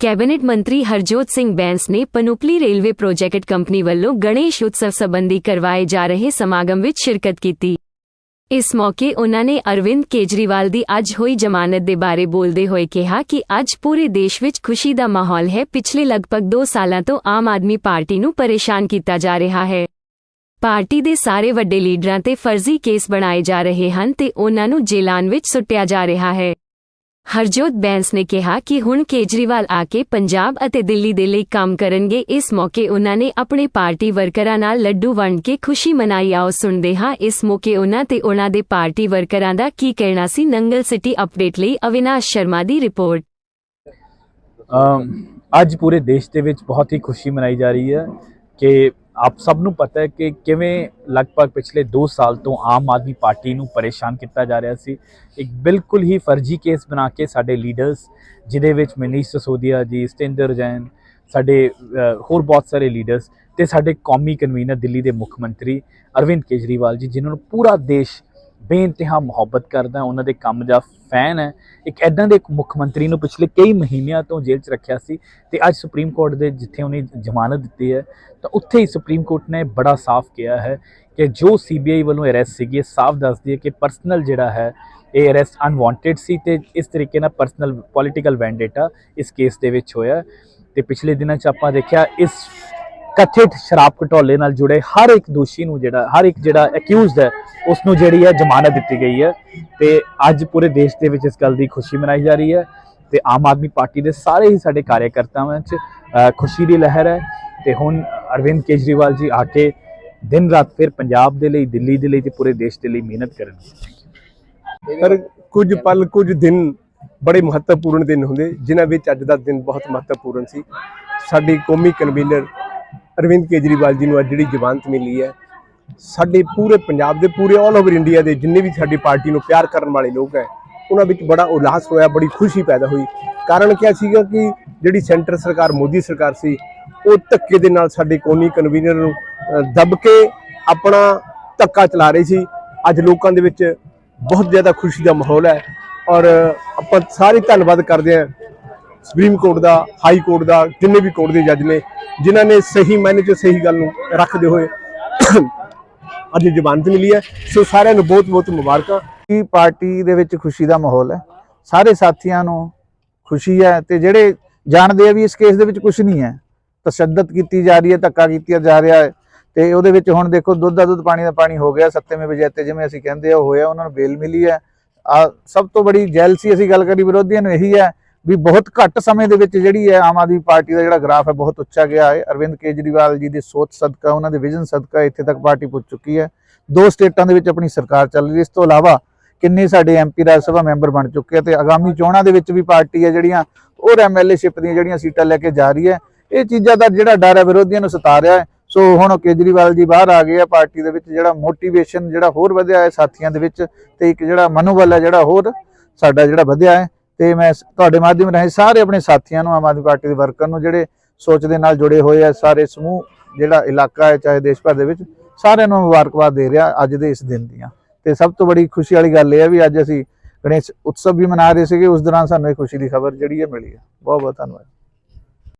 Cabinet ਮੰਤਰੀ ਹਰਜੋਤ ਸਿੰਘ ਬੈਂਸ ਨੇ ਪਨੂਪਲੀ railway project company ਵੱਲੋਂ ਗਣੇਸ਼ ਉਤਸਵ ਸੰਬੰਧੀ ਕਰਵਾਏ ਜਾ ਰਹੇ ਸਮਾਗਮ ਵਿੱਚ ਸ਼ਿਰਕਤ ਕੀਤੀ। ਇਸ ਮੌਕੇ ਉਨ੍ਹਾਂ ਨੇ ਅਰਵਿੰਦ ਕੇਜਰੀਵਾਲ ਦੀ ਅੱਜ ਹੋਈ ਜ਼ਮਾਨਤ ਦੇ ਬਾਰੇ ਬੋਲਦੇ ਹੋਏ ਕਿਹਾ ਕਿ ਅੱਜ ਪੂਰੇ ਦੇਸ਼ ਵਿੱਚ ਖੁਸ਼ੀ ਦਾ ਮਾਹੌਲ ਹੈ। ਪਿਛਲੇ ਲਗਭਗ 2 ਸਾਲਾਂ ਤੋਂ ਆਮ ਆਦਮੀ ਪਾਰਟੀ ਨੂੰ ਪਰੇਸ਼ਾਨ ਕੀਤਾ ਜਾ ਰਿਹਾ ਹੈ। ਪਾਰਟੀ ਦੇ ਸਾਰੇ ਵੱਡੇ ਲੀਡਰਾਂ ਤੇ ਫਰਜ਼ੀ ਕੇਸ ਬਣਾਏ ਜਾ ਰਹੇ ਹਨ ਤੇ ਉਨ੍ਹਾਂ ਨੂੰ ਜੇਲ੍ਹਾਂ ਵਿੱਚ ਸੁੱਟਿਆ ਜਾ ਰਿਹਾ ਹੈ। ਹਰਜੋਤ ਬੈਂਸ ਨੇ ਕਿਹਾ ਕਿ ਹੁਣ ਕੇਜਰੀਵਾਲ ਆ ਕੇ ਪੰਜਾਬ ਅਤੇ ਦਿੱਲੀ ਦੇ ਲਈ ਕੰਮ ਕਰਨਗੇ। ਇਸ ਮੌਕੇ ਉਨ੍ਹਾਂ ਨੇ ਆਪਣੇ ਪਾਰਟੀ ਵਰਕਰਾਂ ਨਾਲ ਲੱਡੂ ਵੰਡ ਕੇ ਖੁਸ਼ੀ ਮਨਾਈ। ਆਓ ਸੁਣਦੇ ਹਾਂ ਇਸ ਮੌਕੇ ਉਨ੍ਹਾਂ ਤੇ ਉਨ੍ਹਾਂ ਦੇ ਪਾਰਟੀ ਵਰਕਰਾਂ ਦਾ ਕੀ ਕਹਿਣਾ ਸੀ। ਨੰਗਲ ਸਿਟੀ ਅਪਡੇਟ ਲਈ ਅਵਿਨਾਸ਼ ਸ਼ਰਮਾ ਦੀ ਰਿਪੋਰਟ। ਅੱਜ ਪੂਰੇ ਦੇਸ਼ ਦੇ ਵਿੱਚ ਬਹੁਤ ਹੀ ਖੁਸ਼ੀ ਮਨਾਈ ਜਾ ਰਹੀ ਹੈ ਕਿ ਆਪ ਸਭ ਨੂੰ ਪਤਾ ਹੈ ਕਿ ਕਿਵੇਂ ਲਗਭਗ ਪਿਛਲੇ 2 ਸਾਲ ਤੋਂ ਆਮ ਆਦਮੀ ਪਾਰਟੀ ਨੂੰ ਪਰੇਸ਼ਾਨ ਕੀਤਾ ਜਾ ਰਿਹਾ ਸੀ। ਇੱਕ ਬਿਲਕੁਲ ਹੀ ਫਰਜ਼ੀ ਕੇਸ ਬਣਾ ਕੇ ਸਾਡੇ ਲੀਡਰਸ, ਜਿਹਦੇ ਵਿੱਚ ਮਨੀਸ਼ ਸਸੋਦੀਆ ਜੀ, ਸਤਿੰਦਰ ਜੈਨ, ਸਾਡੇ ਹੋਰ ਬਹੁਤ ਸਾਰੇ ਲੀਡਰਸ ਤੇ ਸਾਡੇ ਕੌਮੀ ਕਨਵੀਨਰ ਦਿੱਲੀ ਦੇ ਮੁੱਖ ਮੰਤਰੀ ਅਰਵਿੰਦ ਕੇਜਰੀਵਾਲ ਜੀ, ਜਿਨ੍ਹਾਂ ਨੂੰ ਪੂਰਾ ਦੇਸ਼ ਬੇਇੰਤਹਾ, ਮੁਹੱਬਤ ਕਰਦਾ ਉਹਨਾਂ ਦੇ ਕੰਮ ਦਾ ਫੈਨ ਹੈ। ਇੱਕ ਐਦਾਂ ਦੇ ਇੱਕ ਮੁੱਖ ਮੰਤਰੀ ਨੂੰ ਪਿਛਲੇ ਕਈ ਮਹੀਨਿਆਂ ਤੋਂ ਜੇਲ੍ਹ 'ਚ ਰੱਖਿਆ ਸੀ ਤੇ ਅੱਜ ਸੁਪਰੀਮ ਕੋਰਟ ਦੇ ਜਿੱਥੇ ਉਹਨੇ ਜ਼ਮਾਨਤ ਦਿੱਤੀ ਹੈ, ਤਾਂ ਉੱਥੇ ਹੀ ਸੁਪਰੀਮ ਕੋਰਟ ਨੇ ਬੜਾ ਸਾਫ਼ ਕਿਹਾ ਹੈ ਕਿ ਜੋ ਸੀਬੀਆਈ ਵੱਲੋਂ ਅਰੈਸਟ ਸੀਗੀ, ਇਹ ਸਾਫ਼ ਦੱਸਦੀ ਹੈ ਕਿ ਪਰਸਨਲ ਜਿਹੜਾ ਹੈ, ਇਹ ਅਰੈਸਟ ਅਨਵਾਂਟਡ ਸੀ ਤੇ ਇਸ ਤਰੀਕੇ ਨਾਲ ਪਰਸਨਲ ਪੋਲੀਟੀਕਲ ਵੈਂਡੇਟਾ ਇਸ ਕੇਸ ਦੇ ਵਿੱਚ ਹੋਇਆ। ਤੇ ਪਿਛਲੇ ਦਿਨਾਂ 'ਚ ਆਪਾਂ ਦੇਖਿਆ, ਇਸ ਕਥਿਤ ਸ਼ਰਾਬ ਘਟੋਲੇ ਨਾਲ ਜੁੜੇ ਹਰ ਇੱਕ ਦੋਸ਼ੀ ਨੂੰ ਜਿਹੜਾ, ਹਰ ਇੱਕ ਜਿਹੜਾ ਅਕਿਊਜ਼ਡ ਹੈ ਉਸ ਨੂੰ ਜਿਹੜੀ ਹੈ ਜ਼ਮਾਨਤ ਦਿੱਤੀ ਗਈ ਹੈ। ਤੇ ਅੱਜ ਪੂਰੇ ਦੇਸ਼ ਦੇ ਵਿੱਚ ਇਸ ਗੱਲ ਦੀ ਖੁਸ਼ੀ ਮਨਾਈ ਜਾ ਰਹੀ ਹੈ ਤੇ ਆਮ ਆਦਮੀ ਪਾਰਟੀ ਦੇ ਸਾਰੇ ਹੀ ਸਾਡੇ ਕਾਰਜਕਰਤਾਵਾਂ 'ਚ ਖੁਸ਼ੀ ਦੀ ਲਹਿਰ ਹੈ। ਤੇ ਹੁਣ ਅਰਵਿੰਦ ਕੇਜਰੀਵਾਲ ਜੀ ਆ ਕੇ ਦਿਨ ਰਾਤ ਫਿਰ ਪੰਜਾਬ ਦੇ ਲਈ, ਦਿੱਲੀ ਦੇ ਲਈ ਤੇ ਪੂਰੇ ਦੇਸ਼ ਦੇ ਲਈ ਮਿਹਨਤ ਕਰਨਗੇ ਪਰ ਕੁਝ ਪਲ, ਕੁਝ ਦਿਨ ਬੜੇ ਮਹੱਤਵਪੂਰਨ ਦਿਨ ਹੁੰਦੇ, ਜਿਨ੍ਹਾਂ ਵਿੱਚ ਅੱਜ ਦਾ ਦਿਨ ਬਹੁਤ ਮਹੱਤਵਪੂਰਨ ਸੀ। ਸਾਡੀ ਕੌਮੀ ਕਨਵੀਨਰ ਅਰਵਿੰਦ ਕੇਜਰੀਵਾਲ ਜੀ ਨੂੰ ਅੱਜ ਜਿਹੜੀ ਜ਼ਮਾਨਤ ਮਿਲੀ ਹੈ ਸਾਡੇ ਪੂਰੇ ਪੰਜਾਬ ਦੇ ਪੂਰੇ ਆਲ ਓਵਰ ਇੰਡੀਆ ਦੇ ਜਿੰਨੇ ਵੀ ਸਾਡੀ ਪਾਰਟੀ ਨੂੰ ਪਿਆਰ ਕਰਨ ਵਾਲੇ ਲੋਕ ਹੈ ਉਹਨਾਂ ਵਿੱਚ ਬੜਾ ਉਲਾਸ ਹੋਇਆ ਬੜੀ ਖੁਸ਼ੀ ਪੈਦਾ ਹੋਈ। ਕਾਰਨ ਕਿਆ ਸੀਗਾ ਕਿ ਜਿਹੜੀ ਸੈਂਟਰ ਸਰਕਾਰ ਮੋਦੀ ਸਰਕਾਰ ਸੀ ਉਹ ਧੱਕੇ ਦੇ ਨਾਲ ਸਾਡੇ ਕੌਮੀ ਕਨਵੀਨਰ ਨੂੰ ਅ, ਦੱਬ ਕੇ ਆਪਣਾ ਧੱਕਾ ਚਲਾ ਰਹੀ ਸੀ। ਅੱਜ ਲੋਕਾਂ ਦੇ ਵਿੱਚ ਬਹੁਤ ਜ਼ਿਆਦਾ ਖੁਸ਼ੀ ਦਾ ਮਾਹੌਲ ਹੈ ਔਰ ਆਪਾਂ ਸਾਰੇ ਧੰਨਵਾਦ ਕਰਦੇ ਹਾਂ ਸੁਪਰੀਮ ਕੋਰਟ ਦਾ, ਹਾਈ ਕੋਰਟ ਦਾ, ਜਿੰਨੇ ਵੀ ਕੋਰਟ ਦੇ ਜੱਜ ਨੇ, ਜਿਨ੍ਹਾਂ ਨੇ ਸਹੀ ਮਾਇਨੇ 'ਚ ਸਹੀ ਗੱਲ ਨੂੰ ਰੱਖਦੇ ਹੋਏ ਅੱਜ ਜ਼ਮਾਨਤ ਮਿਲੀ ਹੈ। ਸੋ ਸਾਰਿਆਂ ਨੂੰ ਬਹੁਤ ਬਹੁਤ ਮੁਬਾਰਕਾਂ। ਕਿ ਪਾਰਟੀ ਦੇ ਵਿੱਚ ਖੁਸ਼ੀ ਦਾ ਮਾਹੌਲ ਹੈ? ਸਾਰੇ ਸਾਥੀਆਂ ਨੂੰ ਖੁਸ਼ੀ ਹੈ ਤੇ ਜਿਹੜੇ ਜਾਣਦੇ ਆ ਵੀ ਇਸ ਕੇਸ ਦੇ ਵਿੱਚ ਕੁਝ ਨਹੀਂ ਹੈ। ਤਸ਼ੱਦਦ ਕੀਤੀ ਜਾ ਰਹੀ ਹੈ, ਧੱਕਾ ਕੀਤਾ ਜਾ ਰਿਹਾ ਹੈ ਤੇ ਉਹਦੇ ਵਿੱਚ ਹੁਣ ਦੇਖੋ ਦੁੱਧ ਦਾ ਦੁੱਧ, ਪਾਣੀ ਦਾ ਪਾਣੀ ਹੋ ਗਿਆ, ਸੱਤੇਵੇਂ ਵਿਜੇਤੇ ਜਿਵੇਂ ਅਸੀਂ ਕਹਿੰਦੇ ਆ, ਉਹ ਹੋਇਆ, ਉਹਨਾਂ ਨੂੰ ਬੇਲ ਮਿਲੀ ਹੈ। ਆ, ਸਭ ਤੋਂ ਬੜੀ ਜੈਲਸੀ ਅਸੀਂ ਗੱਲ ਕਰੀ, ਵਿਰੋਧੀਆਂ ਨੂੰ ਇਹੀ ਹੈ ਵੀ ਬਹੁਤ ਘੱਟ ਸਮੇਂ ਦੇ ਵਿੱਚ ਜਿਹੜੀ ਹੈ ਆਮ ਆਦਮੀ ਪਾਰਟੀ ਦਾ ਜਿਹੜਾ ਗ੍ਰਾਫ ਹੈ ਬਹੁਤ ਉੱਚਾ ਗਿਆ ਹੈ। ਅਰਵਿੰਦ ਕੇਜਰੀਵਾਲ ਜੀ ਦੀ ਸੋਚ ਸਦਕਾ, ਉਹਨਾਂ ਦੇ ਵਿਜ਼ਨ ਸਦਕਾ ਇੱਥੇ ਤੱਕ ਪਾਰਟੀ ਪਹੁੰਚ ਚੁੱਕੀ ਹੈ। ਦੋ ਸਟੇਟਾਂ ਦੇ ਵਿੱਚ ਆਪਣੀ ਸਰਕਾਰ ਚੱਲ ਰਹੀ ਹੈ। ਇਸ ਤੋਂ ਇਲਾਵਾ ਕਿੰਨੇ ਸਾਡੇ ਐਮਪੀ ਰਾਜ ਸਭਾ ਮੈਂਬਰ ਬਣ ਚੁੱਕੇ ਆ ਤੇ ਆਗਾਮੀ ਚੋਣਾਂ ਦੇ ਵਿੱਚ ਵੀ ਪਾਰਟੀ ਹੈ ਜਿਹੜੀਆਂ, ਹੋਰ ਐਮਐਲਏਸ਼ਿਪ ਦੀਆਂ ਜਿਹੜੀਆਂ ਸੀਟਾਂ ਲੈ ਕੇ ਜਾ ਰਹੀ ਹੈ। ਇਹ ਚੀਜ਼ਾਂ ਦਾ ਜਿਹੜਾ ਡਰ ਹੈ ਵਿਰੋਧੀਆਂ ਨੂੰ ਸਤਾ ਰਿਹਾ ਹੈ। ਸੋ ਹੁਣ ਕੇਜਰੀਵਾਲ ਜੀ ਬਾਹਰ ਆ ਗਏ ਆ ਪਾਰਟੀ ਦੇ ਵਿੱਚ, ਜਿਹੜਾ ਮੋਟੀਵੇਸ਼ਨ ਜਿਹੜਾ ਹੋਰ ਵਧਿਆ ਹੈ ਸਾਥੀਆਂ ਦੇ ਵਿੱਚ ਤੇ ਇੱਕ ਜਿਹੜਾ ਮਨੋਬਲ ਹੈ ਜਿਹੜਾ ਹੋਰ ਸਾਡਾ ਜਿਹੜਾ ਵਧਿਆ ਹੈ। ਤੇ ਮੈਂ ਤੁਹਾਡੇ ਮਾਧਿਅਮ ਰਾਹੀਂ ਸਾਰੇ ਆਪਣੇ ਸਾਥੀਆਂ ਨੂੰ ਆਮ ਆਦਮੀ ਪਾਰਟੀ ਦੇ ਵਰਕਰ ਨੂੰ ਜਿਹੜੇ ਸੋਚ ਦੇ ਨਾਲ ਜੁੜੇ ਹੋਏ ਆ, ਸਾਰੇ ਸਮੂਹ, ਜਿਹੜਾ ਇਲਾਕਾ ਹੈ, ਚਾਹੇ ਦੇਸ਼ ਭਰ ਦੇ ਵਿੱਚ, ਸਾਰਿਆਂ ਨੂੰ ਮੁਬਾਰਕਬਾਦ ਦੇ ਰਿਹਾ ਅੱਜ ਦੇ ਇਸ ਦਿਨ ਦੀਆਂ। ਤੇ ਸਭ ਤੋਂ ਬੜੀ ਖੁਸ਼ੀ ਵਾਲੀ ਗੱਲ ਇਹ ਹੈ ਵੀ ਅੱਜ ਅਸੀਂ ਗਣੇਸ਼ ਉਤਸਵ ਵੀ ਮਨਾ ਰਹੇ ਸੀਗੇ, ਉਸ ਦੌਰਾਨ ਸਾਨੂੰ ਇਹ ਖੁਸ਼ੀ ਦੀ ਖਬਰ ਜਿਹੜੀ ਹੈ ਮਿਲੀ ਹੈ ਬਹੁਤ ਬਹੁਤ ਧੰਨਵਾਦ।